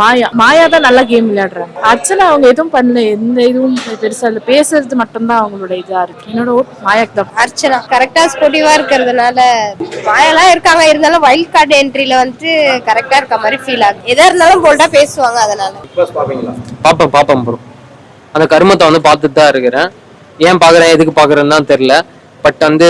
மாயா மாயா தான் நல்லா கேம் விளையாடுறாங்க. அர்ச்சனா அவங்க எதுவும் பண்ணல எந்த இதுவும் பெருசா இல்ல. பேசுறது மட்டும்தான் அவங்களோட இதா இருக்கு. என்னோட ஓட் மாயாக்கு தான். அர்ச்சனா கரெக்டா ஸ்போர்ட்டிவா இருக்கிறதுனால மாயெல்லாம் இருக்காங்க. இருந்தாலும் வைல்ட் கார்டு என்ட்ரில வந்து கரெக்டா இருக்க மாதிரி ஃபீல் ஆகுது. எதா இருந்தாலும் போல்டா பேசுவாங்க அதனால. பார்ப்பேன் பார்ப்பேன் ப்ரோ அந்த கருமத்தை வந்து பார்த்துட்டு தான் இருக்கிறேன். ஏன் பார்க்குறேன் எதுக்கு பார்க்குறேன்னு தான் தெரில பட் வந்து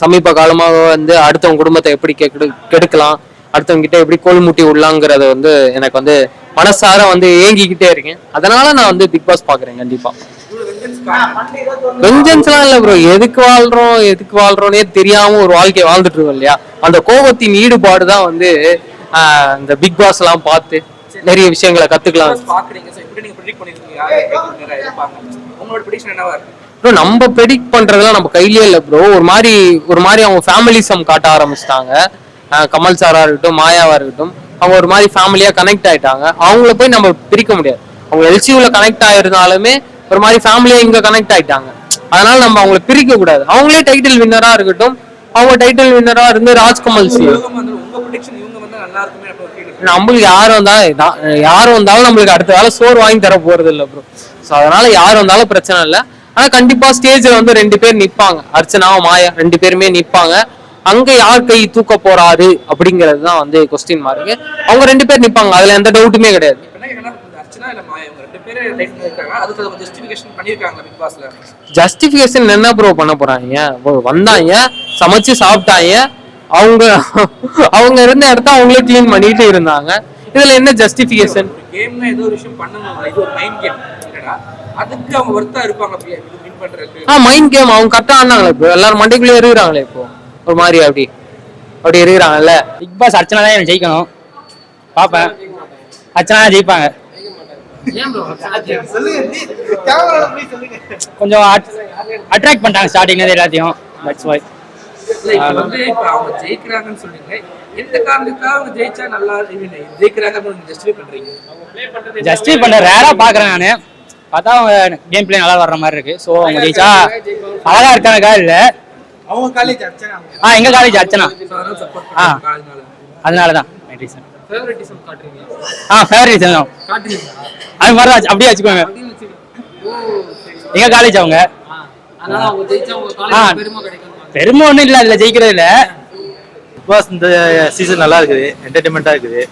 சமீப காலமாக வந்து அடுத்தவங்க குடும்பத்தை எப்படி கெடு கெடுக்கலாம்? அடுத்தவங்க கிட்ட எப்படி கோல் முட்டி விடலாங்கிறத வந்து எனக்கு வந்து மனசார வந்து ஏங்கிக்கிட்டே இருக்கேன். அதனால நான் வந்து பிக் பாஸ் பார்க்குறேன் கண்டிப்பா. வெஞ்சன்ஸ்லாம் இல்லை ப்ரோ எதுக்கு வாழ்றோம் எதுக்கு வாழ்றோன்னே தெரியாம ஒரு வாழ்க்கையை வாழ்ந்துட்டு இருக்கோம் இல்லையா? அந்த கோபத்தின் ஈடுபாடு தான் வந்து இந்த பிக் பாஸ் எல்லாம் பார்த்து நிறைய விஷயங்களை கத்துக்கலாம். ப்ரோ நம்ம ப்ரெடிக்ட் பண்றதெல்லாம் நம்ம கையிலே இல்லை ப்ரோ ஒரு மாதிரி ஒரு மாதிரி அவங்க ஃபேமிலிசம் காட்ட ஆரம்பிச்சிட்டாங்க. கமல் சாரா இருக்கட்டும் மாயாவா இருக்கட்டும் அவங்க ஒரு மாதிரி ஃபேமிலியா கனெக்ட் ஆயிட்டாங்க. அவங்கள போய் நம்ம பிரிக்க முடியாது. அவங்க எல்சியூல கனெக்ட் ஆயிருந்தாலுமே ஒரு மாதிரி ஃபேமிலியா இங்க கனெக்ட் ஆயிட்டாங்க. அதனால நம்ம அவங்கள பிரிக்க கூடாது. அவங்களே டைட்டில் வின்னரா இருக்கட்டும் அவங்க டைட்டில் வின்னரா இருந்து ராஜ்கமல் சி நம்மளுக்கு யார் வந்தாலும் யார் வந்தாலும் நம்மளுக்கு அடுத்த வேலை சோறு வாங்கி தர போறது இல்ல ப்ரோ ஸோ அதனால யார் வந்தாலும் பிரச்சனை இல்லை. ஆனா கண்டிப்பா ஸ்டேஜ்ல வந்து ரெண்டு பேர் நிப்பாங்க. அர்ச்சனாவும் மாயா ரெண்டு பேருமே நிப்பாங்க. அங்க யார் கை தூக்க போறாரு அப்படிங்கிறது தான் வந்து கொஸ்டின் மார்க் அவங்க ரெண்டு பேர் நிப்பாங்க அதுல எந்த டவுட்டுமே கிடையாது. இப்ப என்ன ப்ரோ பண்ண போறாங்க? வந்தாங்க சமைச்சு சாப்பிட்டாங்க. அவங்க அவங்க இருந்த இடத்த அவங்களே க்ளீன் பண்ணிட்டு இருந்தாங்க. இதுல என்ன ஜஸ்டிஃபிகேஷன் ஒரு கேம்ல ஏதோ ஒரு விஷயம் பண்ணணும் இது ஒரு மைண்ட் கேம் அதுக்கு அவங்க ஒர்த்தா இருப்பாங்க ஆ மைண்ட் கேம் அவங்க கரெக்டா ஆனாங்களே இப்போ எல்லாரும் மண்டைக்குள்ளே இருக்கிறாங்களே இப்போ. ஒரு மாதிரி அப்படி அப்படி இருக்கிறாங்கல்ல. பிக் பாஸ் அர்ச்சனா தான் எனக்கு ஜெயிக்கணும். பார்ப்பேன். அர்ச்சனா தான் ஜெயிப்பாங்க. கொஞ்சம் அட்ராக்ட் பண்ணிட்டாங்க ஸ்டார்டிங்ல எல்லாத்தையும். தட்ஸ் வை ஜெயிக்கிறாங்கன்னு சொல்றீங்க. எந்த காரணத்துக்காக அவங்க ஜெயிச்சா நல்லா ஜெயிக்கிறாங்க ஜஸ்டிஃபை பண்றீங்க? ஜஸ்டிஃபை பண்ண ரேரா பார்க்குறேன் நான். பார்த்தா அவங்க கேம் பிளே நல்லா வர்ற மாதிரி இருக்கு. ஸோ அவங்க ஜெயிச்சா அழகா இருக்காங்க இல்ல அவங்க காலேஜ் அர்ச்சனா. ஆ எங்க காலேஜ் அர்ச்சனா? அதனால சப்போர்ட் ஆ. அதனால தான் ரீசன் ஃபேவரட்டிசம் காட்டுறீங்க ஆ ஃபேவரட் தான். காட்டுறீங்களா? அது மாதிரி தான் அப்படியே வச்சுக்கோங்க. சரி. எங்க காலேஜ் அவங்க? பெருமை ஒன்றும் இல்லை அதில் ஜெயிக்கிறது இல்லை. பாஸ் இந்த சீசன் நல்லா இருக்குது என்டர்டைன்மெண்ட்டாக இருக்குது.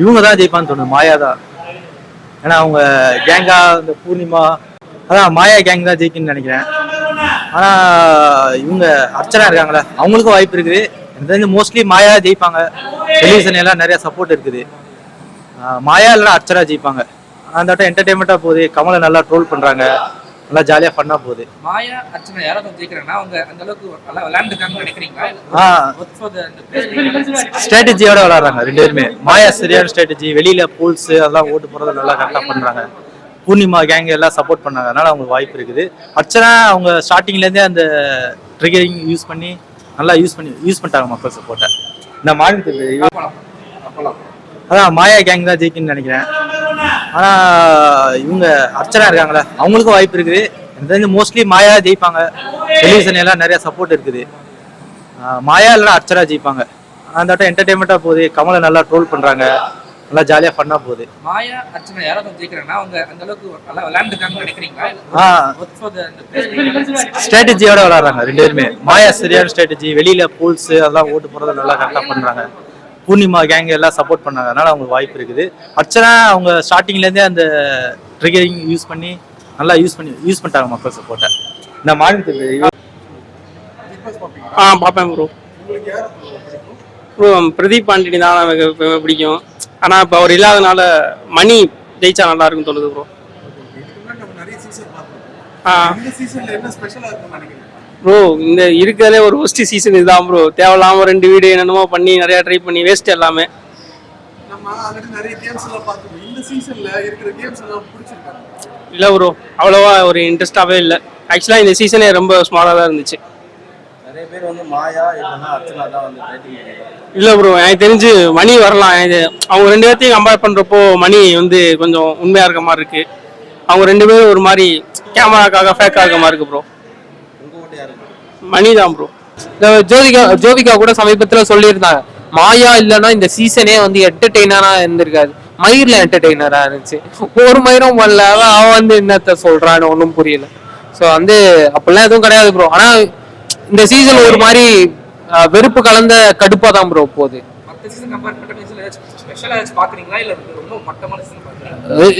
இவங்க தான் ஜெயிப்பான்னு தோணுது மாயா தான். ஏன்னா அவங்க கேங்கா இந்த பூர்ணிமா அதான் மாயா கேங் தான் ஜெயிக்குன்னு நினைக்கிறேன். ஆனால் இவங்க அர்ச்சனா இருக்காங்களே அவங்களுக்கும் வாய்ப்பு இருக்குது. எனக்கு தெரிஞ்சு மோஸ்ட்லி மாயா ஜெயிப்பாங்க. டெலிவிஷன் எல்லாம் நிறைய சப்போர்ட் இருக்குது. மாயா இல்லைனா அர்ச்சனா ஜெயிப்பாங்க. அந்த வட்டம் என்டர்டைன்மெண்ட்டாக போகுது. கமலை நல்லா ட்ரோல் பண்ணுறாங்க நல்லா ஜாலியாக ஃபன்னாக போகுது. மாயா அர்ச்சனா யாராவது ஜெயிக்கிறாங்கன்னா அவங்க அந்த அளவுக்கு நல்லா விளையாண்டுருக்காங்கன்னு நினைக்கிறீங்களா? ஸ்ட்ராட்டஜியோட விளாடுறாங்க ரெண்டு பேருமே. மாயா சரியான ஸ்ட்ராட்டஜி வெளியில பூல்ஸ் அதெல்லாம் ஓட்டு போறது நல்லா கரெக்டாக பண்றாங்க. பூர்ணிமா கேங் எல்லாம் சப்போர்ட் பண்ணாங்க அதனால அவங்களுக்கு வாய்ப்பு இருக்குது. அர்ச்சனா அவங்க ஸ்டார்டிங்ல இருந்தே அந்த ட்ரிகரிங் யூஸ் பண்ணி நல்லா யூஸ் பண்ணி யூஸ் பண்ணிட்டாங்க மக்கள் சப்போர்ட்டை இந்த மாநிலத்துக்கு அதான் மாயா கேங் தான் ஜெயிக்குன்னு நினைக்கிறேன். ஆனா இவங்க அர்ச்சனா இருக்காங்களே அவங்களுக்கும் வாய்ப்பு இருக்குது. எனக்கு தெரிஞ்சு மோஸ்ட்லி மாயா ஜெயிப்பாங்க. டெலிவிஷன் எல்லாம் நிறைய சப்போர்ட் இருக்குது. மாயா இல்லைனா அர்ச்சனா ஜெயிப்பாங்க. அந்த என்டர்டைன்மெண்ட்டாக போகுது. கமலை நல்லா ட்ரோல் பண்ணுறாங்க நல்லா ஜாலியாக ஃபன்னாக போகுது. மாயா அர்ச்சனா யாராவது ஜெயிக்கிறாங்கன்னா அவங்க அந்த அளவுக்கு நல்லா நினைக்கிறீங்களா? place- ஸ்ட்ராட்டஜியோட விளாடுறாங்க ரெண்டு பேருமே. மாயா சரியான ஸ்ட்ராட்டஜி வெளியில பூல்ஸ் அதெல்லாம் ஓட்டு போறது நல்லா கரெக்டாக பண்றாங்க. பூர்ணிமா கேங் எல்லாம் சப்போர்ட் பண்ணாங்க. அதனால அவங்களுக்கு வாய்ப்பு இருக்குது. அர்ச்சனா அவங்க ஸ்டார்டிங்ல இருந்தே அந்த ட்ரிகரிங் யூஸ் பண்ணி நல்லா யூஸ் பண்ணி யூஸ் பண்ணிட்டாங்க மக்கள் சப்போர்ட்டை இந்த மாநிலத்துக்கு ஆ பார்ப்பேன் ப்ரோ ப்ரோ பிரதீப் பாண்டினி தான் எனக்கு பிடிக்கும். ஆனால் இப்போ அவர் இல்லாதனால மணி ஜெயிச்சா நல்லா இருக்கும் தோணுது ப்ரோ ப்ரோ இந்த இருக்கிறதே ஒரு ஒஸ்ட் சீசன் இதுதான் ப்ரோ தேவையில்லாம ரெண்டு வீடு என்னென்னமோ பண்ணி நிறைய ட்ரை பண்ணி வேஸ்ட் எல்லாமே. இல்லை ப்ரோ அவ்வளோவா ஒரு இன்ட்ரெஸ்டாகவே இல்லை. ஆக்சுவலாக இந்த சீசனே ரொம்ப ஸ்மாலாக தான் இருந்துச்சு. நிறைய பேர் வந்து மாயா இல்லைன்னா அர்ச்சனா தான் வந்து டைட்டில் இல்லை ப்ரோ எனக்கு தெரிஞ்சு மணி வரலாம். இது அவங்க ரெண்டு பேர்த்தையும் கம்பேர் பண்ணுறப்போ மணி வந்து கொஞ்சம் உண்மையாக இருக்க மாதிரி இருக்கு. அவங்க ரெண்டு பேரும் ஒரு மாதிரி கேமராக்காக ஃபேக்காக இருக்க மாதிரி இருக்கு ப்ரோ உங்க ஓட்டு யாருக்கு மணி தான் ப்ரோ இந்த ஜோதிகா ஜோதிகா கூட சமீபத்துல சொல்லியிருந்தாங்க. மாயா இல்லைன்னா இந்த சீசனே வந்து என்டர்டெய்னரா இருந்திருக்காது. மயிர்ல என்டர்டெய்னரா இருந்துச்சு. ஒரு மயிரும் பண்ணல அவன் வந்து என்னத்த சொல்றான்னு ஒன்றும் புரியல. ஸோ வந்து அப்படிலாம் எதுவும் கிடையாது ப்ரோ ஆனா இந்த சீசன் ஒரு மாதிரி வெறுப்பு கலந்த கடுப்பா தான் ப்ரோ போகுது.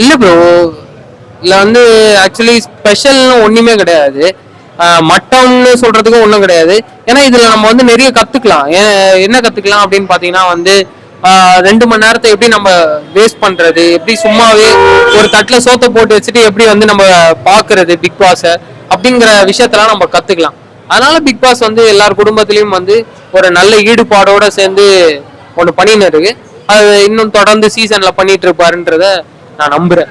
இல்லை ப்ரோ இல்ல வந்து ஆக்சுவலி ஸ்பெஷல்னு ஒண்ணுமே கிடையாது. மட்டம்னு சொல்றதுக்கும் ஒண்ணும் கிடையாது. ஏன்னா இதுல நம்ம வந்து நிறைய கத்துக்கலாம். என்ன கத்துக்கலாம் அப்படின்னு பாத்தீங்கன்னா வந்து ரெண்டு மணி நேரத்தை எப்படி நம்ம வேஸ்ட் பண்றது எப்படி சும்மாவே ஒரு தட்டுல சோத்தை போட்டு வச்சுட்டு எப்படி வந்து நம்ம பாக்குறது பிக் பாஸ அப்படிங்கிற விஷயத்தெல்லாம் நம்ம கத்துக்கலாம். அதனால பிக் பாஸ் வந்து எல்லார் குடும்பத்திலையும் வந்து ஒரு நல்ல ஈடுபாடோட சேர்ந்து ஒண்ணு பண்ணின்னு இருக்கு. அது இன்னும் தொடர்ந்து சீசன்ல பண்ணிட்டு இருப்பாருன்றத நான் நம்புறேன்.